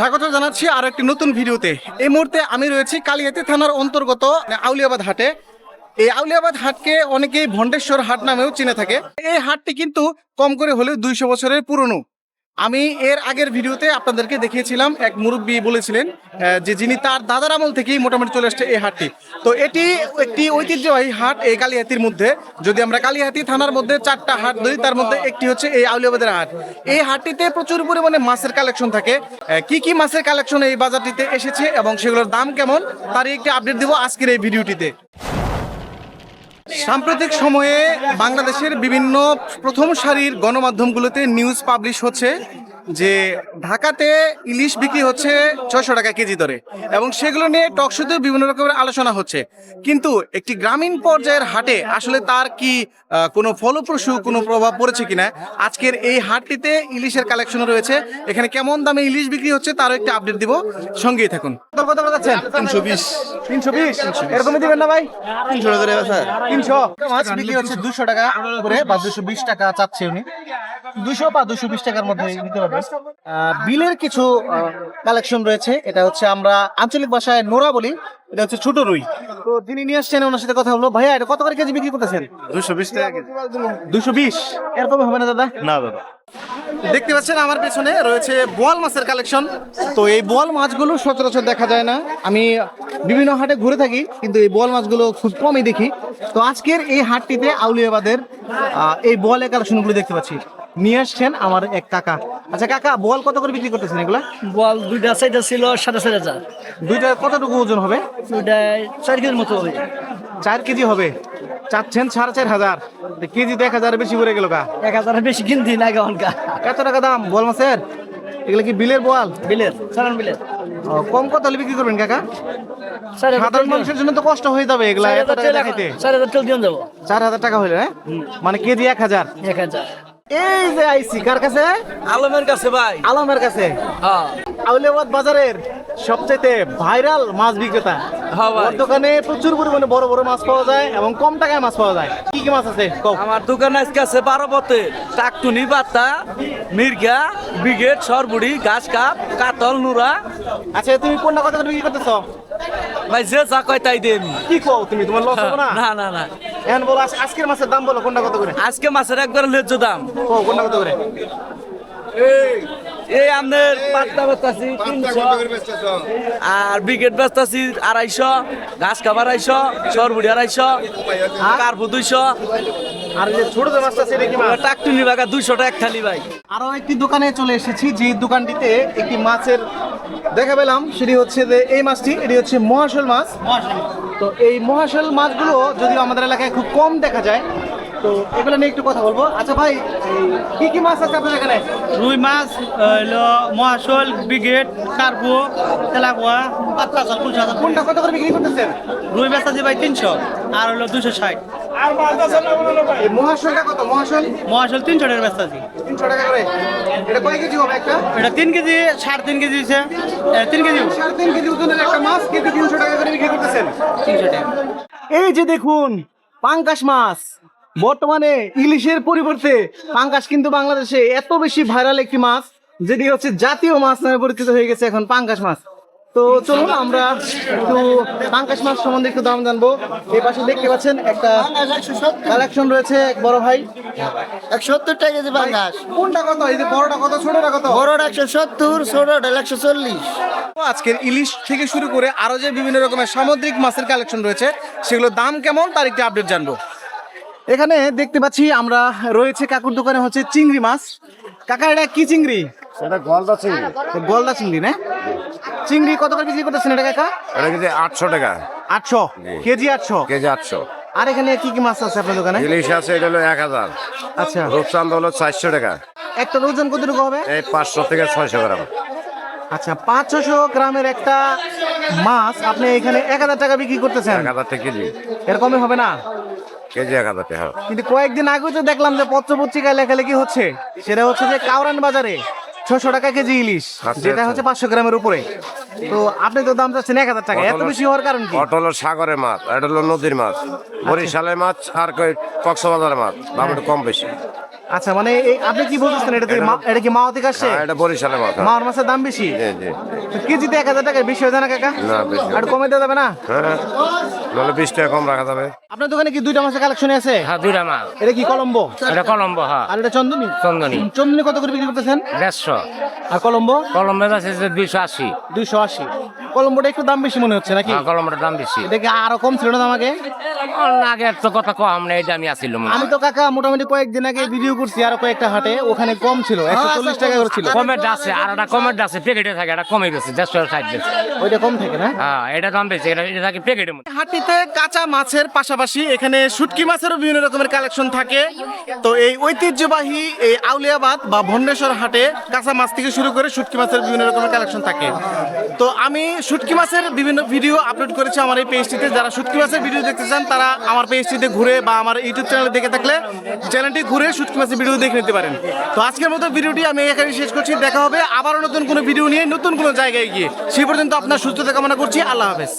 স্বাগত জানাচ্ছি আর একটি নতুন ভিডিওতে। এই মুহূর্তে আমি রয়েছি কালিয়াতি থানার অন্তর্গত আউলিয়াবাদ হাটে। এই আউলিয়াবাদ হাটকে অনেকেই ভণ্ডেশ্বর হাট নামেও চিনে থাকে। এই হাটটি কিন্তু কম করে হলেও দুইশো বছরের পুরনো। আমি এর আগের ভিডিওতে আপনাদেরকে দেখিয়েছিলাম, এক মুরব্বী বলেছিলেন যে যিনি তার দাদার আমল থেকেই মোটামুটি চলে আসছে এই হাটটি। তো এটি একটি ঐতিহ্যবাহী হাট এই কালিহাতির মধ্যে। যদি আমরা কালিহাতি থানার মধ্যে চারটা হাট ধরি, তার মধ্যে একটি হচ্ছে এই আউলিয়াবাদের হাট। এই হাটটিতে প্রচুর পরিমাণে মাছের কালেকশন থাকে। কি কি মাছের কালেকশন এই বাজারটিতে এসেছে এবং সেগুলোর দাম কেমন, তারই একটি আপডেট দেবো আজকের এই ভিডিওটিতে। সাম্প্রতিক সময়ে বাংলাদেশের বিভিন্ন প্রথম সারির গণমাধ্যমগুলোতে নিউজ পাবলিশ হচ্ছে যে ঢাকাতে ইলিশ বিক্রি হচ্ছে ছয়শো টাকা কেজি দরে এবং সেগুলো নিয়ে টকশোতে বিভিন্ন রকমের আলোচনা হচ্ছে। কিন্তু একটি গ্রামীণ পর্যায়ের হাটে আসলে তার কি কোনো ফলপ্রসূ কোনো প্রভাব পড়েছে কিনা? আজকের এই হাটটিতে ইলিশের কালেকশন রয়েছে। এখানে কেমন দামে ইলিশ বিক্রি হচ্ছে তারও একটি আপডেট দিব। সঙ্গেই থাকুন। কত কত যাচ্ছেন তিনশো বিশ। তিনশো বিশ? এরকমই দিবেন না ভাই? তিনশো টাকা স্যার তিনশো। মাছ বিক্রি হচ্ছে দুশো টাকা করে বা দুশো বিশ টাকা চাচ্ছে উনি। দুশো বা দুশো বিশ টাকার মধ্যে নিতে পারবেন আহ, বিলের কিছু কালেকশন রয়েছে। এটা হচ্ছে আমরা আঞ্চলিক ভাষায় নোরা বলি। এটা হচ্ছে ছোট রুই। তো তিনি নিয়ে আসছেন ওনার সাথে কথা হলো ভাইয়া এটা কত করে কেজি বিক্রি করতেছেন? দুশো বিশ টাকা দুশো বিশ। এরকম হবে না দাদা? না দাদা। দেখতে পাচ্ছেন আমার পেছনে রয়েছে বোয়াল মাছের কালেকশন। তো এই বোয়াল মাছগুলো সচরাচর দেখা যায় না। আমি বিভিন্ন হাটে ঘুরে থাকি কিন্তু এই বোয়াল মাছগুলো খুব কমই দেখি। তো আজকের এই হাটটিতে আউলিয়াবাদের এই বোয়ালের কালেকশনগুলো দেখতে পাচ্ছি। নিয়ে আসছেন আমার এক কাকা। আচ্ছা কাকা বল কত করে বিক্রি করতেছেন এগুলা? বল দুইটা সাইডে ছিল সাড়ে চার হাজার। দুইটা কতটুকু ওজন হবে? দুইটা চার কেজির মতো হবে। চার কেজি হবে। চাচ্ছেন সাড়ে চার হাজার। কেজি তো এক হাজার বেশি পড়ে গেল কা এক হাজার বেশি কিনতি না এখনকার এত টাকা দাম বোয়াল মাছের? এগুলো কি বিলের বল বিলের সারান বিলের। কম কত হলে বিক্রি করবেন কাকা? সাধারণ মানুষের জন্য তো কষ্ট হয়ে যাবে এগুলা এত টাকা দেখাইতে। চার হাজার তেল দিয়ে যাব। চার হাজার টাকা হইলে হ্যাঁ? মানে কেজি এক হাজার। এক হাজার। এই যে আইসি কার কাছে? আলমের কাছে ভাই। আলমের কাছে? হ্যাঁ। আউলিয়াবাদ বাজারের সবচেয়ে ভাইরাল মাছ বিক্রেতা। হ্যাঁ ওর দোকানে প্রচুর পরিমাণে বড় বড় মাছ পাওয়া যায় এবং কম টাকায় মাছ পাওয়া যায়। কি কি মাছ আছে? কও। আমার দোকান আজকে আছে বারো পথে টাকটুনি বাত্তা মির্গা ব্রিগেড সরবুড়ি গাছ কাপ কাতল নুরা। আচ্ছা তুমি কোনটা কথা বিক্রি করতেছো? ভাই যে যা কয় তাই দেন কি কও তুমি? তোমার লস হবে না? না না না। এখন বলো আজ- আজকের মাছের দাম বলো কোনটা কত করে? আজকে মাছের একবার লেজ্জ দাম। কও কোনটা কত করে? এই আপনার পাত্তা বেচতাছি তিনশো। আর ব্রিগেড বেচতাছি আড়াইশো। ঘাস খাবার আড়াইশো সরবুড়ি আড়াইশো কার্পু দুইশো। আর যে ছোট টাকটুনি বাগা দুইশো টাকা থালি ভাই। আরও একটি দোকানে চলে এসেছি যে দোকানটিতে একটি মাছের দেখা পেলাম সেটি হচ্ছে যে এই মাছটি এটি হচ্ছে মহাশল মাছ। তো এই মহাশল মাছগুলো যদিও আমাদের এলাকায় খুব কম দেখা যায় তো এগুলো নিয়ে একটু কথা বলব। আচ্ছা ভাই কি কি মাছ আছে আপনার এখানে? রুই মাছ হইল মহাশোল ব্রিগেড কার্পু তেলাকুয়া পাত্তা চাল কুলসা চাল কোনটা কত করে বিক্রি করতেছেন? রুই বেচা ভাই তিনশো আর হইল দুশো ষাট। এই মহাশোলটা কত? মহাশোল? মহাশোল তিনশো টাকার তিনশো টাকা করে। এটা কয় কেজি হবে একটা? এটা তিন কেজি সাড়ে তিন কেজি দিছে তিন কেজি সাড়ে তিন কেজি ওজনের একটা মাছ তিনশো টাকা করে বিক্রি করতেছেন। তিনশো টাকা। এই যে দেখুন পাঙ্কাশ মাছ। বর্তমানে ইলিশের পরিবর্তে পাঙ্কাশ কিন্তু বাংলাদেশে এত বেশি ভাইরাল একটি মাছ যেটি হচ্ছে জাতীয় মাছ নামে পরিচিত হয়ে গেছে এখন পাঙ্কাশ মাছ। তো চলুন আমরা একটু পাঙ্কাশ মাছ সম্বন্ধে একটু দাম জানব। এই পাশে দেখতে পাচ্ছেন একটা কালেকশন রয়েছে এক বড় ভাই। এক সত্তর টাকা কেজি বাঙ্গাস কোনটা কত? এই যে বড়টা কত ছোটটা কত? বড়টা একশো সত্তর ছোটটা একশো চল্লিশ। আজকের ইলিশ থেকে শুরু করে আরও যে বিভিন্ন রকমের সামুদ্রিক মাছের কালেকশন রয়েছে সেগুলোর দাম কেমন তার একটি আপডেট জানব। এখানে দেখতে পাচ্ছি আমরা রয়েছে কাকুর দোকানে হচ্ছে চিংড়ি মাছ। কাকা এটা কি চিংড়ি? সেটা গলদা চিংড়ি। গলদা চিংড়ি। না? চিংড়ি কত করে বিক্রি করতেছেন এটা কাকা? এটা কেজি আটশো টাকা। আটশো? কেজি আটশো? কেজি আটশো। আর এখানে কি কি মাছ আছে আপনার দোকানে? ইলিশ আছে এটা হলো এক হাজার। আচ্ছা। রূপচাঁদ হলো চারশো টাকা। একটা ওজন কতটুকু হবে? এই পাঁচশো থেকে ছয়শো গ্রাম। আচ্ছা পাঁচশো গ্রামের একটা মাছ আপনি এখানে এক হাজার টাকা বিক্রি করতেছেন। এক হাজার টাকা কেজি। এরকমই হবে না? কেজি এক হাজার টাকা। কিন্তু কয়েকদিন আগে তো দেখলাম যে পত্র পত্রিকায় লেখালেখি হচ্ছে সেটা হচ্ছে যে কাউরান বাজারে ছশো টাকা কেজি ইলিশ আচ্ছা, যেটা আচ্ছা। হচ্ছে পাঁচশো গ্রামের উপরে। তো আপনি তো দাম চাচ্ছেন এক হাজার টাকা এত বেশি হওয়ার কারণ কি? ওটা হলো সাগরের মাছ এটা হলো নদীর মাছ। বরিশালের মাছ আর কক্সবাজারের মাছ দাম একটু কম বেশি। আচ্ছা মানে এই আপনি কি বলতেছেন এটা থেকে এটা কি মাওয়া থেকে আসছে হ্যাঁ, এটা বরিশালে মাথা মাওয়ার মাছের দাম বেশি? জি জি। তো কেজিতে এক হাজার টাকা বেশি হয়ে যায় না কাকা? না বেশি আর কমে দেওয়া যাবে না? হ্যাঁ নাহলে বিশ টাকা কম রাখা যাবে। আপনার দোকানে কি দুইটা মাছের কালেকশন আছে? হ্যাঁ দুইটা মাল। এটা কি কলম্বো? এটা কলম্বো হ্যাঁ। আর এটা চন্দনী? চন্দনী। চন্দনী কত করে বিক্রি করতেছেন? দেড়শো। আর কলম্বো? কলম্বো আছে দুইশো আশি। দুইশো আশি। কলম্বোটা একটু দাম বেশি মনে হচ্ছে নাকি? হ্যাঁ কলম্বোটার দাম বেশি। এটা কি আরও কম ছিল না দাম আগে? তো কথা কম নেই এটা আমি আসিলাম আমি তো কাকা মোটামুটি কয়েকদিন আগে ভিডিও করছি আরও কয়েকটা হাটে ওখানে কম ছিল একশো চল্লিশ টাকা করে ছিল। কমের আছে আর একটা কমের আছে প্যাকেটে থাকে এটা কমে গেছে দেড়শো ষাট গেছে। ওইটা কম থাকে না? হ্যাঁ এটা দাম বেশি এটা এটা থাকে প্যাকেটের মধ্যে। হাটটিতে কাঁচা মাছের পাশাপাশি এখানে শুটকি মাছেরও বিভিন্ন রকমের কালেকশন থাকে। তো এই ঐতিহ্যবাহী এই আউলিয়াবাদ বা ভন্ডেশ্বর হাটে কাঁচা মাছ থেকে শুরু করে শুটকি মাছের বিভিন্ন রকমের কালেকশন থাকে। তো আমি শুটকি মাছের বিভিন্ন ভিডিও আপলোড করেছে আমার এই পেজটিতে যারা শুটকি মাছের ভিডিও দেখতে চান, তারা আমার পেজটিতে ঘুরে বা আমার ইউটিউব চ্যানেলে দেখে থাকলে চ্যানেলটি ঘুরে শুটকি মাছের ভিডিও দেখে নিতে পারেন। তো আজকের মতো ভিডিওটি আমি এখানে শেষ করছি। দেখা হবে আবারও নতুন কোনো ভিডিও নিয়ে নতুন কোনো জায়গায় গিয়ে। সেই পর্যন্ত আপনার সুস্থতা কামনা করছি। আল্লাহ হাফেজ।